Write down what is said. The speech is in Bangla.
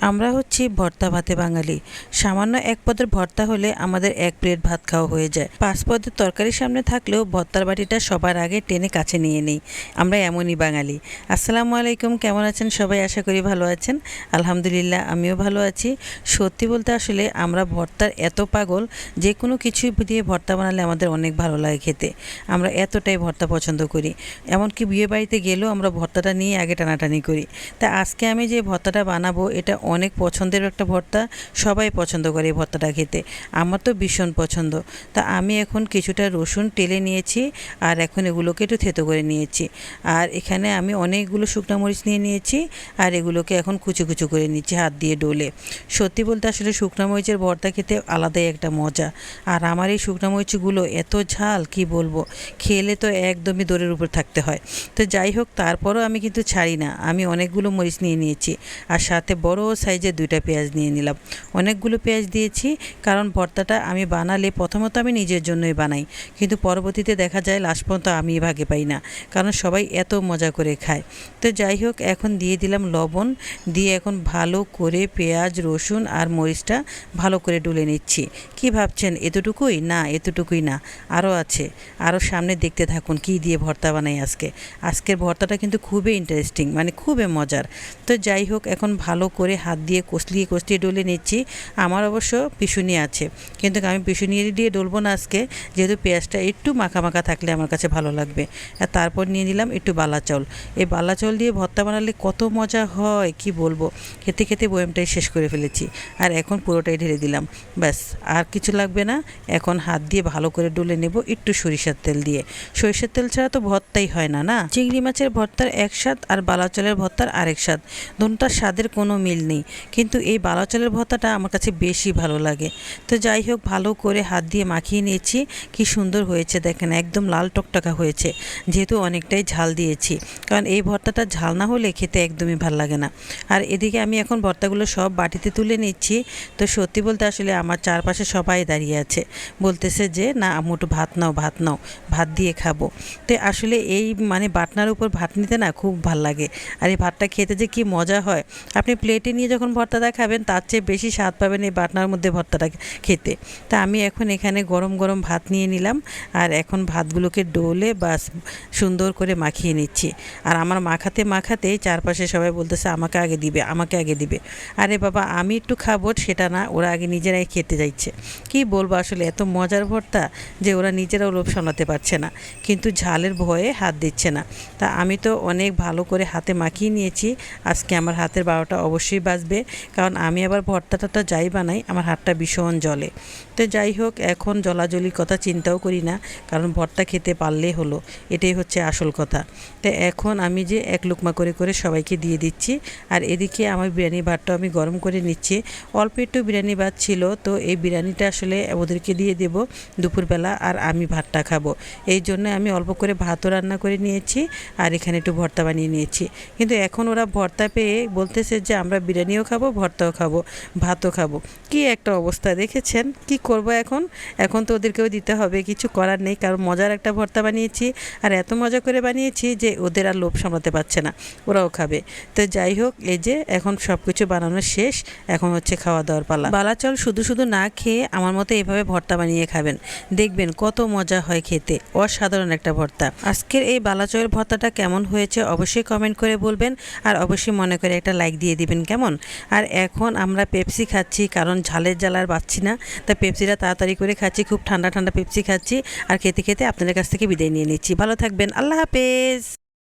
আমরা হচ্ছি ভর্তা ভাতে বাঙালি। সামান্য এক পদের ভর্তা হলে আমাদের এক প্লেট ভাত খাওয়া হয়ে যায়। পাঁচ পদের তরকারি সামনে থাকলেও ভর্তার বাটিটা সবার আগে টেনে কাছে নিয়ে নিই। আমরা এমনই বাঙালি। আসসালামু আলাইকুম, কেমন আছেন সবাই? আশা করি ভালো আছেন। আলহামদুলিল্লাহ, আমিও ভালো আছি। সত্যি বলতে আসলে আমরা ভর্তার এত পাগল, যে কোনো কিছু দিয়ে ভর্তা বানালে আমাদের অনেক ভালো লাগে খেতে। আমরা এতটাই ভর্তা পছন্দ করি। এমনকি বিয়ে বাড়িতে গেলেও আমরা ভর্তাটা নিয়ে আগে টানাটানি করি। তা আজকে আমি যে ভর্তাটা বানাবো, এটা অনেক পছন্দের একটা ভর্তা, সবাই পছন্দ করে এই ভর্তাটা খেতে। আমার তো ভীষণ পছন্দ। তা আমি এখন কিছুটা রসুন টেলে নিয়েছি আর এখন এগুলোকে একটু থেতো করে নিয়েছি। আর এখানে আমি অনেকগুলো শুকনো মরিচ নিয়ে নিয়েছি আর এগুলোকে এখন কুচু কুচু করে নিচ্ছি হাত দিয়ে ডোলে। সত্যি বলতে আসলে শুকনো মরিচের ভর্তা খেতে আলাদাই একটা মজা। আর আমার এই শুকনো মরিচগুলো এত ঝাল, কি বলব? খেলে তো একদমই দৌড়ের উপর থাকতে হয়। তো যাই হোক, তারপরও আমি কিন্তু ছাড়ি না আমি অনেকগুলো মরিচ নিয়ে নিয়েছি। আর সাথে বড় সাইজের দুইটা পেঁয়াজ নিয়ে নিলাম। অনেকগুলো পেঁয়াজ দিয়েছি, কারণ ভর্তাটা আমি বানালে প্রথমত আমি নিজের জন্যই বানাই। কিন্তু পরবর্তীতে দেখা যায় লাস্ট পর্যন্ত আমি ভাগে পাই না, কারণ সবাই এত মজা করে খায়। তো যাই হোক, এখন দিয়ে দিলাম লবণ, দিয়ে এখন ভালো করে পেঁয়াজ, রসুন আর মরিচটা ভালো করে ডুলে নিচ্ছি। কি ভাবছেন, এতটুকুই? না এতটুকুই না, আরও আছে। আরও সামনে দেখতে থাকুন কি দিয়ে ভর্তা বানাই আজকে। আজকের ভর্তাটা কিন্তু খুবই ইন্টারেস্টিং মানে খুবই মজার। তো যাই হোক, এখন ভালো করে হাত দিয়ে কষলিয়ে কষলিয়ে ডলে নিচ্ছি। আমার অবশ্য পিছুনি আছে। কিন্তু আমি পিছুনি দিয়ে ডলবো না আজকে। যেহেতু পেঁয়াজটা একটু মাখা মাখা থাকলে আমার কাছে ভালো লাগবে। আর তারপর নিয়ে নিলাম একটু বালা চাউল। এই বালা চাউল দিয়ে ভর্তা বানালে কত মজা হয়, কি বলব? খেতে খেতে বয়ামটাই শেষ করে ফেলেছি। আর এখন পুরোটাই ঢেলে দিলাম। ব্যাস, আর কিছু লাগবে না। এখন হাত দিয়ে ভালো করে ডলে নেব একটু সরিষার তেল দিয়ে। সরিষার তেল ছাড়া তো ভর্তাই হয় না না? চিংড়ি মাছের ভর্তার এক স্বাদ আর বালা চালের ভর্তার আরেক স্বাদ। দুটার স্বাদের কোনো মিল নেই। কিন্তু এই বালা চালের ভর্তাটা আমার কাছে বেশি ভালো লাগে। তো যাই হোক, ভালো করে হাত দিয়ে মাখিয়ে নিয়েছি। কি সুন্দর হয়েছে দেখেন, একদম লাল টকটকা হয়েছে। যেহেতু অনেকটাই ঝাল দিয়েছি। কারণ এই ভর্তাটা ঝাল না হলে খেতে একদমই ভালো লাগে না। আর এদিকে আমি এখন ভর্তাগুলো সব বাটিতে তুলে নিচ্ছি। তো সত্যি বলতে আসলে আমার চারপাশে সবাই দাঁড়িয়ে আছে। বলতেছে যে, না আম্মু, একটু ভাত নাও ভাত নাও, ভাত দিয়ে খাব। তো আসলে এই মানে বাটনার উপর ভাত নিতে না খুব ভালো লাগে। আর এই ভাতটা খেতে যে কি মজা হয়। আপনি প্লেটে নিয়ে যখন ভর্তাটা খাবেন, তার চেয়ে বেশি স্বাদ পাবেন এই বাটনার মধ্যে ভর্তাটা খেতে। তা আমি এখন এখানে গরম গরম ভাত নিয়ে নিলাম আর এখন ভাতগুলোকে ডোলে বা সুন্দর করে মাখিয়ে নিচ্ছি। আর আমার মাখাতে মাখাতে চারপাশে সবাই বলতেছে, আমাকে আগে দিবে, আমাকে আগে দিবে। আরে বাবা, আমি একটু খাব, সেটা না, ওরা আগে নিজেরাই খেতে যাচ্ছে। কি বলব আসলে, এত মজার ভর্তা যে ওরা নিজেরাও লোভ সামলাতে পারছে না, কিন্তু ঝালের ভয়ে হাত দিচ্ছে না। তা আমি তো অনেক ভালো করে হাতে মাখিয়ে নিয়েছি, আজকে আমার হাতের বারোটা অবশ্যই বাজবে কারণ আমি আবার ভর্তাটা যাই বানাই, আমার হাতটা ভীষণ জলে তো যাই হোক, এখন জলাজলির কথা চিন্তাও করি না, কারণ ভর্তা খেতে পারলে হলো। এটাই হচ্ছে আসল কথা। তো এখন আমি যে এক লুকমা করে করে সবাইকে দিয়ে দিচ্ছি, আর এদিকে আমার বিরিয়ানি ভাতটা আমি গরম করে নিচ্ছি। অল্প একটু বিরিয়ানি ভাত ছিল, তো এই বিরিয়ানিটা আসলে ওদেরকে দিয়ে দেব দুপুরবেলা, আর আমি ভাতটা খাব। এই জন্য আমি অল্প করে ভাতও রান্না করে নিয়েছি, আর এখানে একটু ভর্তা বানিয়ে নিয়েছি। কিন্তু এখন ওরা ভর্তা পেয়ে বলতেছে যে আমরা বিরিয়ানিও খাব, ভর্তাও খাব, ভাতও খাব। কি একটা অবস্থা, দেখেছেন? কি করব এখন? এখন তো ওদেরকেও দিতে হবে, কিছু করার নেই, কারণ মজার একটা ভর্তা বানিয়েছি, আর এত মজা করে বানিয়েছি যে ওদের আর লোভ সামলাতে পারছে না, ওরাও খাবে। তো যাই হোক, এই যে এখন সব কিছু বানানো শেষ, এখন হচ্ছে খাওয়া দাওয়ার পালা। বালাচল শুধু শুধু না খেয়ে আমার মতো এভাবে ভর্তা বানিয়ে খাবেন। দেখবেন কত মজা হয় খেতে, অসাধারণ একটা ভর্তা। আজকের এই বালাচলের ভর্তাটা কেমন হয়েছে অবশ্যই কমেন্ট করে বলবেন, আর অবশ্যই মনে করে একটা লাইক দিয়ে দিবেন, কেমন? আর এখন আমরা পেপসি খাচ্ছি, কারণ ঝালের জ্বালার পাচ্ছি না। তা পেপসিটা তাড়াতাড়ি করে খাচ্ছি, খুব ঠান্ডা ঠান্ডা পেপসি খাচ্ছি। আর খেতে খেতে আপনাদের কাছ থেকে বিদায় নিয়ে নিচ্ছি। ভালো থাকবেন, আল্লাহ হাফেজ।